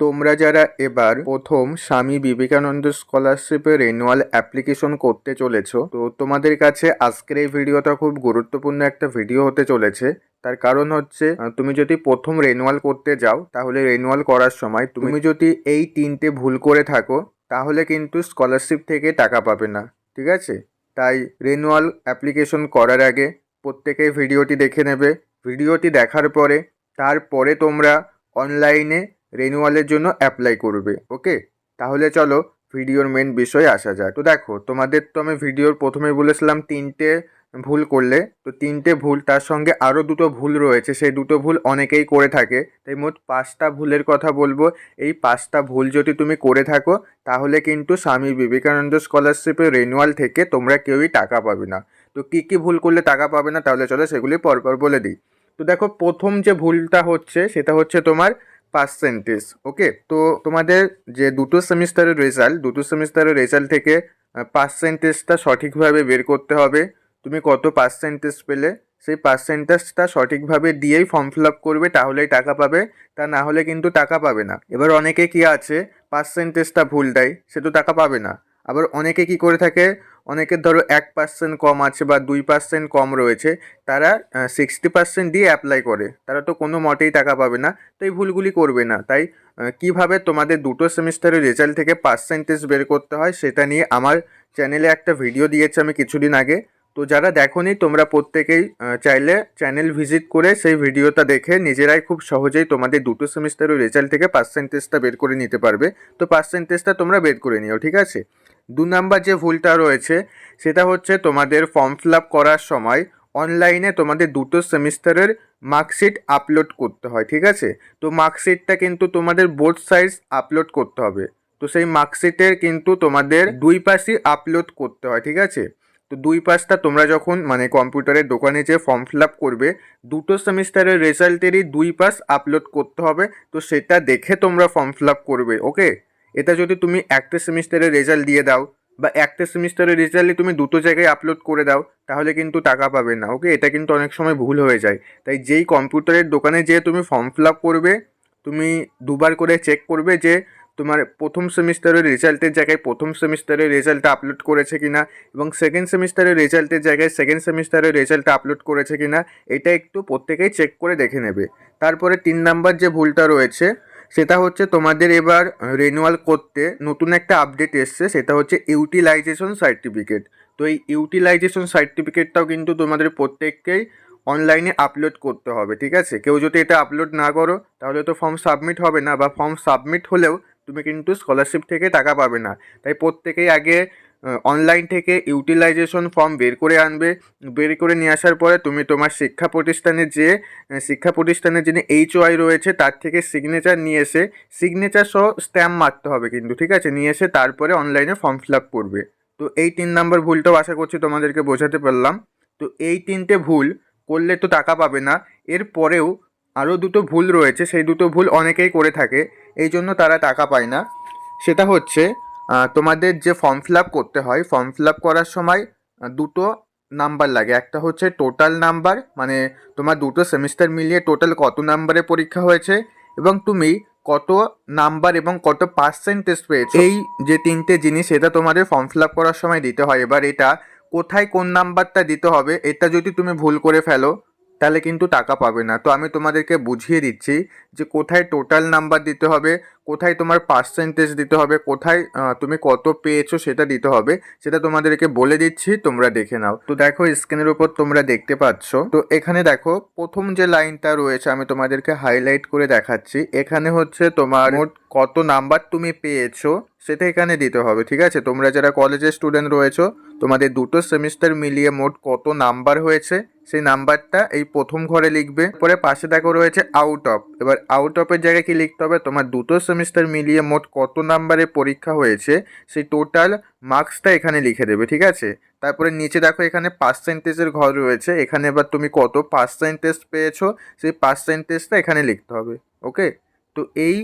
তোমরা যারা এবার প্রথম স্বামী বিবেকানন্দ স্কলারশিপের রেনুয়াল অ্যাপ্লিকেশন করতে চলেছো, তো তোমাদের কাছে আজকের এই ভিডিওটা খুব গুরুত্বপূর্ণ একটা ভিডিও হতে চলেছে। তার কারণ হচ্ছে তুমি যদি প্রথম রেনুয়াল করতে যাও, তাহলে রেনুয়াল করার সময় তুমি যদি এই তিনটে ভুল করে থাকো, তাহলে কিন্তু স্কলারশিপ থেকে টাকা পাবে না, ঠিক আছে? তাই রেনুয়াল অ্যাপ্লিকেশন করার আগে প্রত্যেকে ভিডিওটি দেখে নেবে। ভিডিওটি দেখার পরে, তারপরে তোমরা অনলাইনে রেনুয়ালের জন্য অ্যাপ্লাই করবে ওকে তাহলে চলো ভিডিওর মেন বিষয়ে আসা যায় তো দেখো, তোমাদের তো আমি ভিডিওর প্রথমে বলেছিলাম তিনটে ভুল করলে। তো তিনটে ভুল, তার সঙ্গে আরও দুটো ভুল রয়েছে। সেই দুটো ভুল অনেকেই করে থাকে। তাই মোট পাঁচটা ভুলের কথা বলব। এই পাঁচটা ভুল যদি তুমি করে থাকো, তাহলে কিন্তু স্বামী বিবেকানন্দ স্কলারশিপের রেনুয়াল থেকে তোমরা কেউই টাকা পাবে না। তো কী কী ভুল করলে টাকা পাবে না, তাহলে চলো সেগুলি পরপর বলে দিই। তো দেখো, প্রথম যে ভুলটা হচ্ছে, সেটা হচ্ছে তোমার পার্সেন্টেজ ওকে তো তোমাদের যে দুটো সেমিস্টারের রেজাল্ট দুটো সেমিস্টারের রেজাল্ট থেকে পার্সেন্টেজটা সঠিকভাবে বের করতে হবে। তুমি কত পার্সেন্টেজ পেলে, সেই পার্সেন্টেজটা সঠিকভাবে দিয়েই ফর্ম ফিল আপ করবে, তাহলেই টাকা পাবে। তা না হলে কিন্তু টাকা পাবে না। এবার অনেকে কি আছে পার্সেন্টেজটা ভুল দেয়, সে তো টাকা পাবে না। আবার অনেকে কি করে থাকে অনেকের ধরো এক পার্সেন্ট কম আছে বা দুই পার্সেন্ট কম রয়েছে, তারা সিক্সটি পার্সেন্ট দিয়ে অ্যাপ্লাই করে। তারা তো কোনো মতেই টাকা পাবে না, তো এই ভুলগুলি করবে না। তাই কীভাবে তোমাদের দুটো সেমিস্টারের রেজাল্ট থেকে পার্সেন্টেজ বের করতে হয় সেটা নিয়ে আমার চ্যানেলে একটা ভিডিও দিয়েছি আমি কিছুদিন আগে। তো যারা দেখোনি, তোমরা প্রত্যেকেই চাইলে চ্যানেল ভিজিট করে সেই ভিডিওটা দেখে নিজেরাই খুব সহজেই তোমাদের দুটো সেমিস্টারের রেজাল্ট থেকে পার্সেন্টেজটা বের করে নিতে পারবে। তো পার্সেন্টেজটা তোমরা বের করে নিও, ঠিক আছে? দু নাম্বার যে ভুলটা রয়েছে, সেটা হচ্ছে তোমাদের ফর্ম ফিল আপ করার সময় অনলাইনে তোমাদের দুটো সেমিস্টারের মার্কশিট আপলোড করতে হয়, ঠিক আছে? তো মার্কশিটটা কিন্তু তোমাদের বোর্ড সাইজ আপলোড করতে হবে। তো সেই মার্কশিটের কিন্তু তোমাদের দুই পাশই আপলোড করতে হয়, ঠিক আছে? তো দুই পাশটা তোমরা যখন মানে কম্পিউটারের দোকানে যে ফর্ম ফিল আপ করবে, দুটো সেমিস্টারের রেজাল্টেরই দুই পাশ আপলোড করতে হবে। তো সেটা দেখে তোমরা ফর্ম ফিল আপ করবে ওকে এটা যদি তুমি একটা সেমিস্টারের রেজাল্ট দিয়ে দাও বা একটা সেমিস্টারের রেজাল্টই তুমি দুটো জায়গায় আপলোড করে দাও, তাহলে কিন্তু টাকা পাবে না ওকে এটা কিন্তু অনেক সময় ভুল হয়ে যায়। তাই যেই কম্পিউটারের দোকানে যেয়ে তুমি ফর্ম ফিল আপ করবে, তুমি দুবার করে চেক করবে যে তোমার প্রথম সেমিস্টারের রেজাল্টের জায়গায় প্রথম সেমিস্টারের রেজাল্টটা আপলোড করেছে কিনা এবং সেকেন্ড সেমিস্টারের রেজাল্টের জায়গায় সেকেন্ড সেমিস্টারের রেজাল্টটা আপলোড করেছে কিনা, এটা একটু প্রত্যেকেই চেক করে দেখে নেবে। তারপরে তিন নাম্বার যে ভুলটা রয়েছে সেটা হচ্ছে তোমাদের এবার রেনুয়াল করতে নতুন একটা আপডেট এসছে, সেটা হচ্ছে ইউটিলাইজেশন সার্টিফিকেট তো এই ইউটিলাইজেশন সার্টিফিকেটটাও কিন্তু তোমাদের প্রত্যেককেই অনলাইনে আপলোড করতে হবে, ঠিক আছে? কেউ যদি এটা আপলোড না করো, তাহলে তো ফর্ম সাবমিট হবে না, বা ফর্ম সাবমিট হলেও তুমি কিন্তু স্কলারশিপ থেকে টাকা পাবে না। তাই প্রত্যেকেই আগে অনলাইন থেকে ইউটিলাইজেশন ফর্ম বের করে আনবে। বের করে নিয়ে আসার পরে তুমি তোমার শিক্ষা প্রতিষ্ঠানে যে শিক্ষা প্রতিষ্ঠানের যিনি এইচওআই রয়েছে, তার থেকে সিগনেচার নিয়ে এসে সিগনেচার সহ স্ট্যাম্প মারতে হবে কিন্তু, ঠিক আছে? নিয়ে এসে তারপরে অনলাইনে ফর্ম ফিল আপ করবে। তো এই তিন নাম্বার ভুলটাও আশা করছি তোমাদেরকে বোঝাতে পারলাম। তো এই তিনটে ভুল করলে তো টাকা পাবে না। এর পরেও আরও দুটো ভুল রয়েছে। সেই দুটো ভুল অনেকেই করে থাকে। এই জন্য তারা টাকা পায় না। সেটা হচ্ছে তোমাদের যে ফর্ম ফিল আপ করতে হয় ফর্ম ফিল আপ করার সময় দুটো নাম্বার লাগে। একটা হচ্ছে টোটাল নাম্বার মানে তোমার দুটো সেমিস্টার মিলিয়ে টোটাল কত নাম্বারে পরীক্ষা হয়েছে এবং তুমি কত নাম্বার এবং কত পার্সেন্টেজ পেয়েছ। এই যে তিনটে জিনিস, এটা তোমাদের ফর্ম ফিল আপ করার সময় দিতে হয়। এবার এটা কোথায় কোন নাম্বারটা দিতে হবে, এটা যদি তুমি ভুল করে ফেলো, তাহলে কিন্তু টাকা পাবে না। তো আমি তোমাদেরকে বুঝিয়ে দিচ্ছি যে কোথায় টোটাল নাম্বার দিতে হবে কোথায় তোমার পার্সেন্টেজ দিতে হবে, কোথায় তুমি কত পেয়েছ সেটা দিতে হবে, সেটা তোমাদেরকে বলে দিচ্ছি, তোমরা দেখে নাও। তো দেখো স্ক্রিনের উপর তোমরা দেখতে পাচ্ছ। তো এখানে দেখো, প্রথম যে লাইনটা রয়েছে, আমি তোমাদেরকে হাইলাইট করে দেখাচ্ছি। এখানে হচ্ছে তোমার মোট কত নাম্বার তুমি পেয়েছ, সেটা এখানে দিতে হবে, ঠিক আছে? তোমরা যারা কলেজের স্টুডেন্ট রয়েছো, তোমাদের দুটো সেমিস্টার মিলিয়ে মোট কত নাম্বার হয়েছে, সেই নাম্বারটা এই প্রথম ঘরে লিখবে। পরে পাশে দেখো রয়েছে আউট অফ এবার আউট অফের জায়গায় কি লিখতে হবে? তোমার দুটো সেমিস্টার মিলিয়ে মোট কত নাম্বারে পরীক্ষা হয়েছে, সেই টোটাল মার্কসটা এখানে লিখে দেবে, ঠিক আছে? তারপরে নিচে দেখো এখানে পার্সেন্টেজের ঘর রয়েছে, এখানে এবার তুমি কত পার্সেন্টেজ পেয়েছ, সেই পার্সেন্টেজটা এখানে লিখতে হবে ওকে তো এই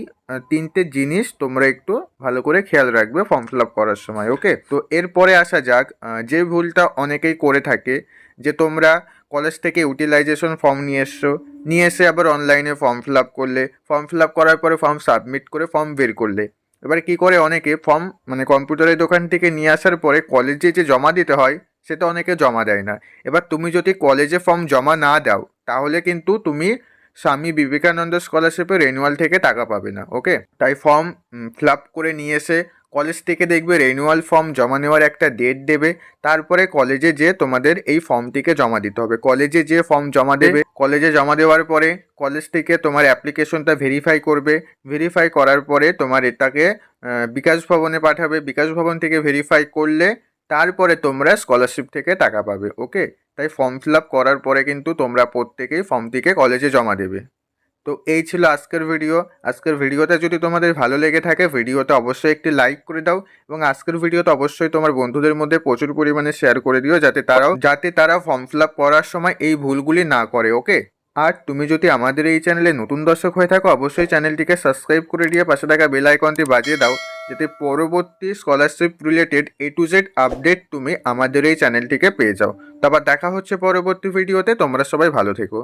তিনটে জিনিস তোমরা একটু ভালো করে খেয়াল রাখবে ফর্ম ফিল আপ করার সময় ওকে তো এরপরে আসা যাক যে ভুলটা অনেকেই করে থাকে, যে তোমরা কলেজ থেকে ইউটিলাইজেশন ফর্ম নিয়ে এসছো নিয়ে এসে আবার অনলাইনে ফর্ম ফিল আপ করলে। ফর্ম ফিল আপ করার পরে ফর্ম সাবমিট করে ফর্ম বের করলে। এবার কি করে অনেকে ফর্ম মানে কম্পিউটারের দোকান থেকে নিয়ে আসার পরে কলেজে যে জমা দিতে হয় সেটা অনেকে জমা দেয় না। এবার তুমি যদি কলেজে ফর্ম জমা না দাও, তাহলে কিন্তু তুমি স্বামী বিবেকানন্দ স্কলারশিপের রেনুয়াল থেকে টাকা পাবে না ওকে তাই ফর্ম ফিল আপ করে নিয়ে এসে কলেজ থেকে দেখবে রেনুয়াল ফর্ম জমা নেওয়ার একটা ডেট দেবে। তারপরে কলেজে যে তোমাদের এই ফর্মটিকে জমা দিতে হবে। কলেজে যে ফর্ম জমা দেবে। কলেজে জমা দেওয়ার পরে কলেজ থেকে তোমার অ্যাপ্লিকেশনটা ভেরিফাই করবে। ভেরিফাই করার পরে তোমার এটাকে বিকাশ ভবনে পাঠাবে। বিকাশ ভবন থেকে ভেরিফাই করলে তারপরে তোমরা স্কলারশিপ থেকে টাকা পাবে। ওকে তাই ফর্ম ফিল আপ করার পরে কিন্তু তোমরা প্রত্যেকেই ফর্মটিকে কলেজে জমা দেবে। তো এই ছিল আজকের ভিডিও আজকের ভিডিওটা যদি তোমাদের ভালো লেগে থাকে ভিডিওতে অবশ্যই একটি লাইক করে দাও এবং আজকের ভিডিওতে অবশ্যই তোমার বন্ধুদের মধ্যে প্রচুর পরিমাণে শেয়ার করে দিও যাতে তারাও, যাতে তারা ফর্ম ফিল আপ করার সময় এই ভুলগুলি না করে ওকে আর তুমি যদি আমাদের এই চ্যানেলে নতুন দর্শক হয়ে থাকো, অবশ্যই চ্যানেলটিকে সাবস্ক্রাইব করে দিয়ে পাশে থাকা বেল আইকনটি বাজিয়ে দাও যাতে পরবর্তী scholarship related A to Z update তুমি আমাদের এই চ্যানেলটিকে পেয়ে যাও। তারপর দেখা হচ্ছে পরবর্তী ভিডিওতে তোমরা সবাই ভালো থেকো।